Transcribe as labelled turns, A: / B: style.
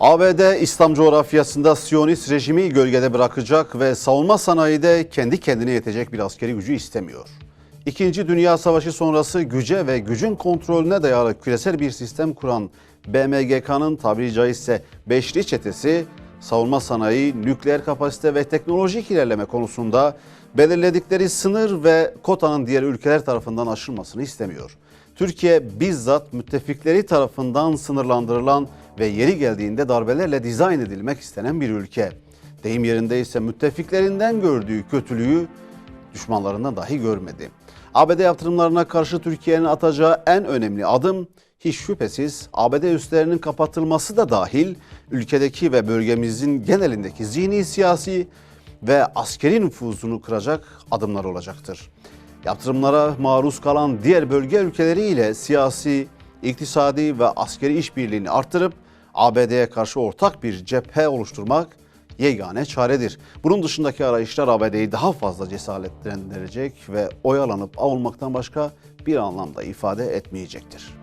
A: ABD İslam coğrafyasında Siyonist rejimi gölgede bırakacak ve savunma sanayide kendi kendine yetecek bir askeri gücü istemiyor. İkinci Dünya Savaşı sonrası güce ve gücün kontrolüne dayalı küresel bir sistem kuran BMGK'nın tabiri caizse beşli çetesi savunma sanayi, nükleer kapasite ve teknolojik ilerleme konusunda belirledikleri sınır ve kotanın diğer ülkeler tarafından aşılmasını istemiyor. Türkiye bizzat müttefikleri tarafından sınırlandırılan ve yeri geldiğinde darbelerle dizayn edilmek istenen bir ülke. Deyim yerinde ise müttefiklerinden gördüğü kötülüğü düşmanlarından dahi görmedi. ABD yaptırımlarına karşı Türkiye'nin atacağı en önemli adım hiç şüphesiz ABD üslerinin kapatılması da dahil ülkedeki ve bölgemizin genelindeki zihni siyasi ve askeri nüfuzunu kıracak adımlar olacaktır. Yaptırımlara maruz kalan diğer bölge ülkeleriyle siyasi, iktisadi ve askeri işbirliğini artırıp ABD'ye karşı ortak bir cephe oluşturmak yegane çaredir. Bunun dışındaki arayışlar ABD'yi daha fazla cesaretlendirecek ve oyalanıp avulmaktan başka bir anlamda ifade etmeyecektir.